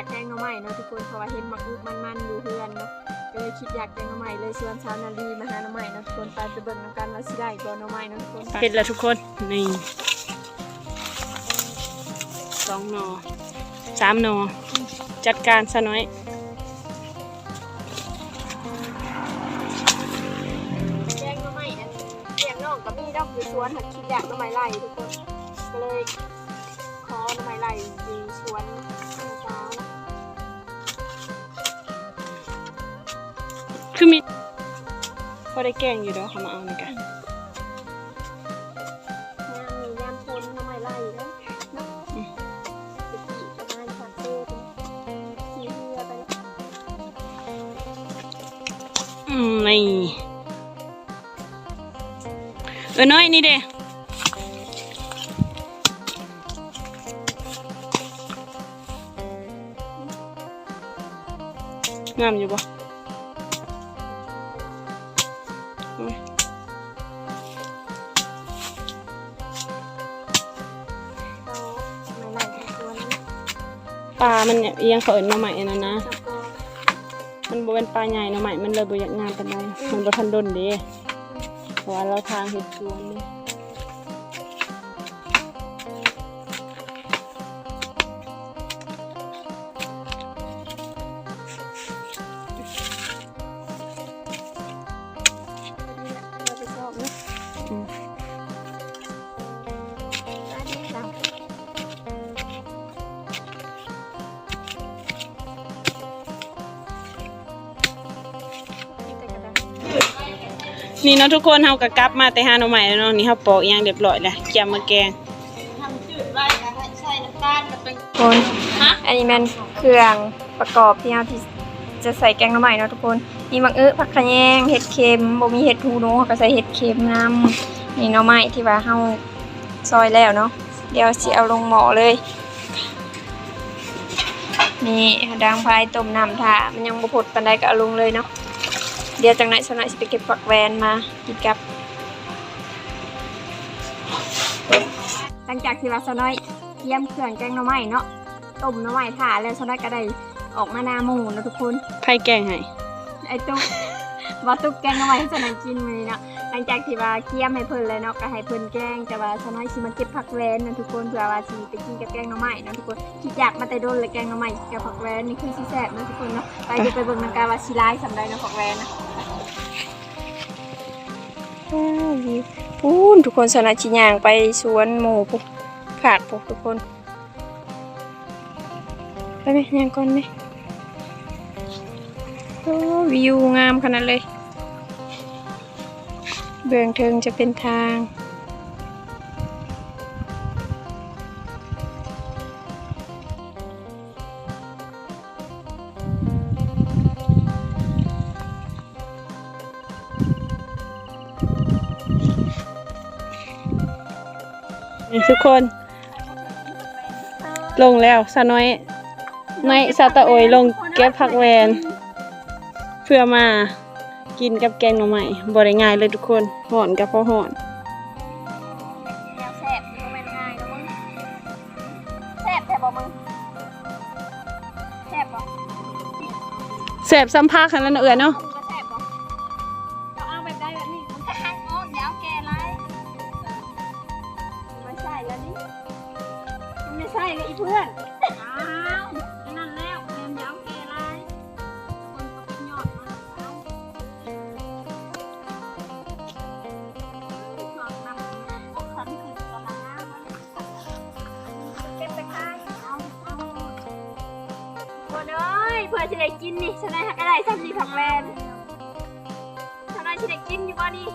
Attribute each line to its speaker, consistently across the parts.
Speaker 1: ากแกงหน่อไม้เนาะทุกคนเพราะว่าเห็นหมักอุบมันๆอยู่เพื่อนเนาะก็เลยคิดอยากแกงหน่อไม้เลยชวนชาวนาลีมาหาหน่อไม้เนาะทุกคนไปไปเบิ่งนำกันว่าสิได้บ่หน่อไม้เนาะทุกคน
Speaker 2: เห็ดแล้วทุกคนนี่สองหนอสามหนอจัดการซะน้อย
Speaker 1: แกงหน่อไม้อันเรียกน้องก็มีดอกอยู่สวนหักคิดอยากหน่อไม้ไล่ทุกคนก็เลยขอหน่อไม้ไล่อยู่สวน
Speaker 2: คือมีพอได้แกงอยู่เด้อเขามาเอานี่กัน
Speaker 1: ยามมียามฝนหน่อไม้ไล่เด้อเนาะไปขี่ประมาณสักเดือนขี่เรือไป
Speaker 2: อืมนี่เออน้อยนี่เด้งามอยู่บ่โอ้ย
Speaker 1: ก็หน่อไม้ไล่ของสวนนะ
Speaker 2: ปลา มันเนี่ยเอียงเขาเอิ้นมาใหม่นะนะ มันบเป็นปลาใหญ่เนาะใหม่ มันเลยบอยากงามปานใดมันบทันดนดีเพราะว่าเราทางเห็ดสวนนี่
Speaker 1: นี่แนี่
Speaker 2: เนาะทุกคนเฮาก็กลับมาแต่หาหน่อใหม่แล้วเนาะนี่เฮาปอกอีหยังเรียบร้อยแล้วเกี่ยมมาแกง
Speaker 1: คนอันนี้มันเครื่องประกอบที่เราที่จะใส่แกงหน่อไม้เนาะทุกคนมีมักอึผักขะแยงเห็ดเค็มบ่มีเห็ดหูหนูเราก็ใส่เห็ดเค็มนำนี่หน่อไม้ที่ว่าเฮาซอยแล้วเนาะเดี๋ยวสิเอาลงหม้อเลยนี่ดังพายต้มน้ำถ่ามันยังบ่พดปานใดก็เอาลงเลยเนาะ เดี๋ยวจังไหนสักหน่อยสิไปเก็บผักแวนมากินกับ หลังจากที่ว่าสน้อยเตรียมเครื่องแกงหน่อไม้เนาะต้มหน่อไม้ถ่าแล้วสน้อยก็ได้ออกมาหนาหมูเนาะทุกคน
Speaker 2: ไผ่แกงให้
Speaker 1: ไอ้ตุ๊กว่าตุ๊กแกงหน่อไม้ให้สน้อยกินมื้อนี้เนาะหลั งจากที่ว่าเคี่ยมให้เพิ่นเลยเนาะก็ให้เพิ่นแกงแต่ว่าสน้อยสิมาเก็บผักแวนนะทุกคนเผื่อว่าสิไปกินกับแกงหน่อไม้นะทุกคนคิดอยากมาแต่โดนเลยแกงหน่อไม้กับผักแวนนี่คือสิแซ่บนะทุกคนเนาะไปเดี๋ยวไปเบิ่งนำกันว่าสิหลายสำใดเนาะผักแวนนะพูนทุกคนสนะชิยางไปสวนหมูปุ๊ขาดปุ๊ทุกคน ไปไหมย่างก่อนไหมโอ้วิวงามขนาดเลย เบื้องเทิงจะเป็นทาง
Speaker 2: ทุกคน ลงแล้วสะน้อยน้อยซาตะโอยลงเก็บผักแวน เพื่อมา กินกับแกงหน่อไม้บ่ได้ง่ายเลยทุกคนหอนกับพอหอน
Speaker 1: แล้วแซ่บดูเป็นง่ายนะมึงแซ่บแต่บ่มึงแซ่บบ่
Speaker 2: แสบซ้ำพากันแล้วเนาะเอือเนาะ
Speaker 1: ยเพื่อจะได้กินนี่ฉันได้หักอะไรสักดีผักแมนฉันได้จะได้กินอยู่บ่นี่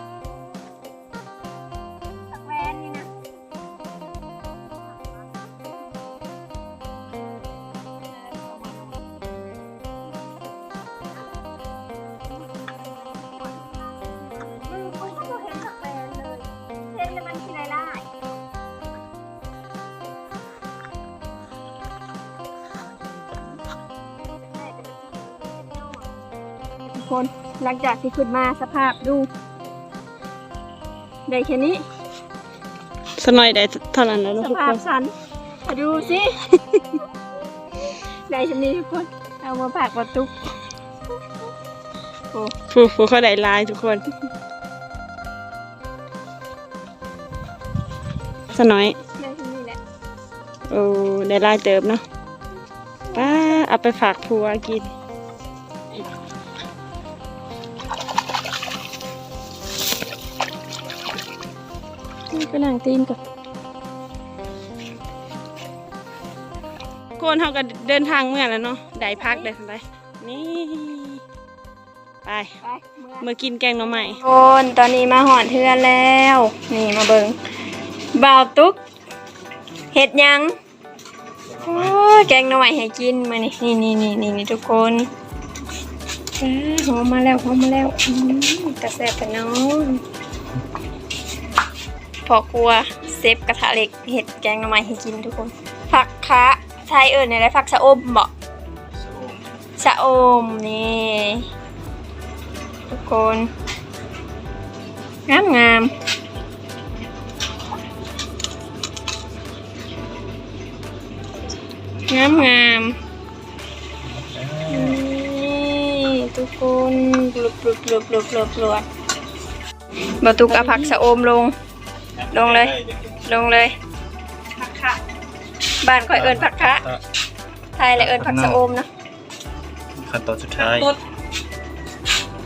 Speaker 1: คน หลังจากที่ขึ้นมาสภาพดูได้แค่นี้
Speaker 2: สะน้อยได้เท่านั้นแล้วเนาะ
Speaker 1: ส
Speaker 2: ทุก
Speaker 1: ภา
Speaker 2: ค
Speaker 1: พ
Speaker 2: น
Speaker 1: ฉันมาดูสิ ได้ชำนี้ทุกคน เอามาผักมาตุกโอ้
Speaker 2: ฟูฟูเขาได้ลายทุกคนสน้อย
Speaker 1: ได้ชำนี้แหละ
Speaker 2: โอ้ได้ลายเติบเนาะป้าเอาไปฝากผัวกิน นี่ก็นั่งตีนก่อนคนเขาก็เดินทางเมื่อแล้วเนาะได้พักได้ทำไรนี่ไป
Speaker 1: ไป เมื่อ
Speaker 2: มากินแกงหน่อไม้
Speaker 1: คนตอนนี้มาหอนเทือนแล้ว นี่มาเบิงบ่าวตุ๊กเห็ดหยังโอ้ยแกงหน่อไม้ให้กินมานี่นี่นี่นี่นี่นี่ทุกคนอ้าหอมมาแล้วหอมมาแล้วอืมกระแสแต่น้อง พอครัวเซฟกระทะเหล็กเห็ดแกงหน่อไม้ให้กินทุกคน ผักคะไทยเอิญอะไรผักชะอมบอกชะอมนี่ทุกคนงามงามงามงามนี่ทุกคนปลุบปลุบปลุบปลุบปลุบปลุบบาตุกเอาผักสะอมลง ลงเลย ลงเลย ผักคะบ้านค่อยเอิญผักคะไทยและเอิญผักสะโอมนะ
Speaker 3: ขั้นตอนสุดท้าย
Speaker 2: ต้น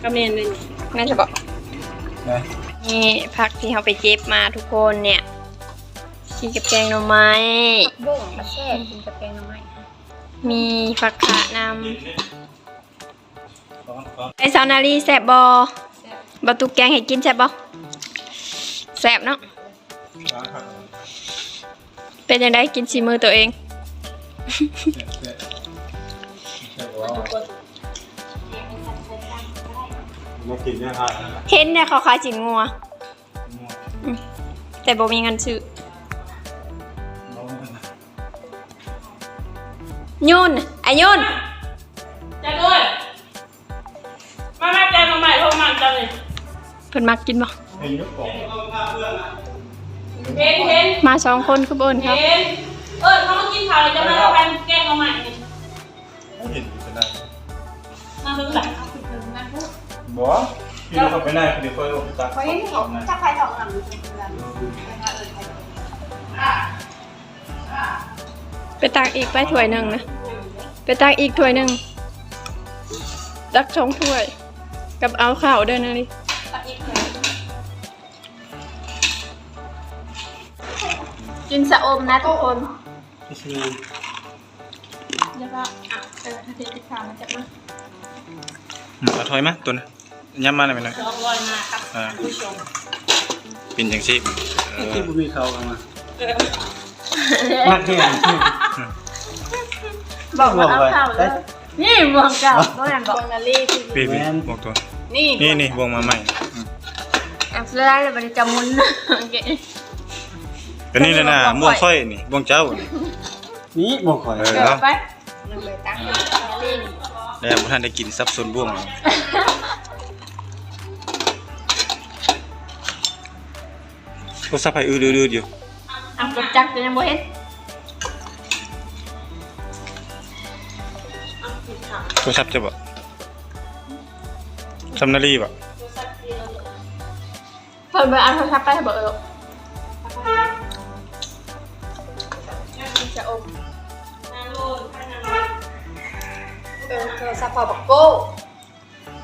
Speaker 2: กระเมนเลยนี่
Speaker 1: แม่จะบอก
Speaker 3: นะ
Speaker 1: นี่ผักที่เขาไปเก็บมาทุกคนเนี่ยกินกับแกงหน่อไม้
Speaker 4: บ่งมาแช่กินกับแกงหน่อไม้
Speaker 1: มีผักขะน
Speaker 3: ฟ้องฟ้องำ
Speaker 1: ไอซาวนารีแสบบอบะตุกแกงให้กินแสบบอแสบเนาะ
Speaker 3: ฟ้องครับ
Speaker 1: เป็นยังไงกินชีมือตัวเอง
Speaker 3: มากินเนี่ยครับ
Speaker 1: เห็นเนี่ยเขาขายจินงัว แต่บ่มีเงินซื้อยุ่นไอ้ยุ่น
Speaker 2: จังเลยมาแม่แกงหน่อไม้โทรมาจังเลย
Speaker 1: เพิ่นมักกินบ่
Speaker 3: เห็นยุคก่อน
Speaker 2: เห็นเห็น
Speaker 1: มาสองคนคือเบิ่นครับ
Speaker 2: เห็นเออเขามากินข้าวแล้วจะมาแพนแกงหน่อไม้นี่
Speaker 3: เห็นอยู่ก็ได้
Speaker 2: มาถึงหลัง
Speaker 3: บ่พี่เราเข้าไปได้คือเดี๋ยวค่อยลงตัก
Speaker 4: เพราะนี่เขาถ้าใครสองหลังอยู่เพื่อน
Speaker 1: ไปตักอีกไปถ้วยหนึ่งนะ ไปตักอีกถ้วยหนึ่งตักสองถ้วย กับเอาข้าวด้วยนะนี่กิ นสะอมนะทุกคน
Speaker 3: พี่ชื่อ
Speaker 1: แล้วก็อะเออถ้าเทติดข้าวมันจะมา
Speaker 3: เอาถอยมาตัวนะย้ำมาหน่อยไหมหน่อย
Speaker 2: สองร้อยมาครับ
Speaker 3: อ่า
Speaker 2: ผู้ชม
Speaker 3: เป็นอย่างซี่เออ
Speaker 5: ที่บุมีเขากันมา
Speaker 2: เออ
Speaker 5: มากแค่ไหน
Speaker 1: บอกว่าเอาข้าวเลยนี่บวงเก่าบวงอันบอก
Speaker 4: นาลีที่
Speaker 3: พี่พี่บอกตัว
Speaker 2: นี่
Speaker 3: นี่นี่วงมาใหม่อืม
Speaker 1: อะสุดท้ายเลยบริจามุนโอเค
Speaker 3: ก็นี่เลยนะม่วงค่อยนี่ม่วงเจ้านี่
Speaker 5: นี่บอกข่อย
Speaker 3: เออ
Speaker 1: เดี๋ยว
Speaker 3: เนาะ
Speaker 1: ไป
Speaker 4: มันเลยตั้งนาลี
Speaker 3: แล้วพวกท่านได้กินซับซ้อนบ่วงเลยก็ซับให้อืดๆๆอยู่
Speaker 1: อะกดจักจะยังบ่เห็น
Speaker 3: โทรศัพท์จะบ่ซัมนารีบ่
Speaker 1: เพิ่นไปเอาโทรศัพท์ไปให้บอกเออ จะอม
Speaker 4: เออโทรศัพท์พอบอกโก้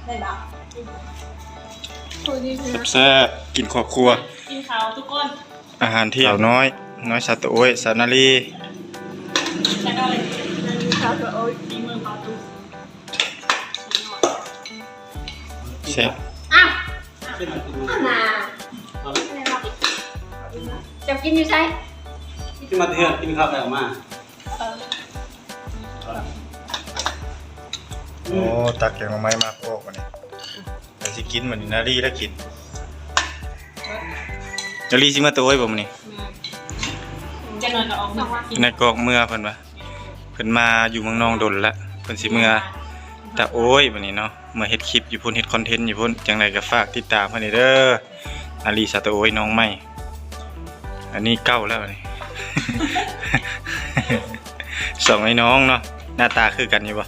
Speaker 4: ได้บ่
Speaker 1: คุยดีคือนะ
Speaker 3: แซ่บๆกินครอบครัว
Speaker 2: กินข้าวทุกคน
Speaker 3: อาหารเที่ยวน้อย น้อยสัตว์โอ้ยสาวนารี
Speaker 2: แล้วก็เลย
Speaker 1: ข้าวตัวโอ๊ย
Speaker 2: ฝีมือปลาตู
Speaker 3: แซ่บ
Speaker 1: อ้าว
Speaker 5: เป็นอะไรที่
Speaker 1: น่าจะกินอยู่ใช่
Speaker 5: ที่มาเถื่อนกินข้าวไปออกมา
Speaker 3: โอ้ตักแกงมาไม้มากโอ้วันนี้แต่สิกินเหมือนนารีแล้วกินนารีสิมาตัวโอ้ยบ่มื้อนี้
Speaker 2: จะนอนกับออกมากิน
Speaker 3: ในกอกเมื่อเพิ่นว่าเพิ่นมาอยู่เมืองนองดนละเพิ่นสิเมื่อแต่โอ้ยบัดนี้เนาะมาเฮ็ดคลิปอยู่พุ่นเฮ็ดคอนเทนต์อยู่พุ่นจังไดก็ฝากติดตามเพิ่นนี่เด้อนารีสัตว์โอ้ยน้องใหม่อันนี้เก้าแล้วบัดนี้ สองไอ้น้องเนาะหน้าตาคือกันอยู่บ่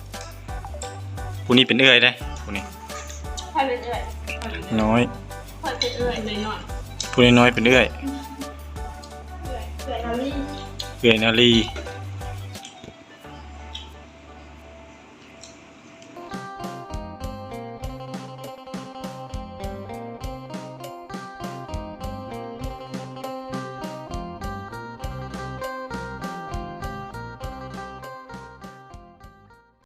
Speaker 3: ผู้นี้เป็นเอื้อยได้ผู้นี้
Speaker 1: ใครเป็นเอื้อย
Speaker 3: น้อย
Speaker 1: ใครเป็นเอื้อยน้อย
Speaker 3: ผู้น้อยๆเป็นเอื้อย
Speaker 1: ๆเอื้อยเอื้อยนาลี
Speaker 3: เอื้อยนาลี
Speaker 1: เ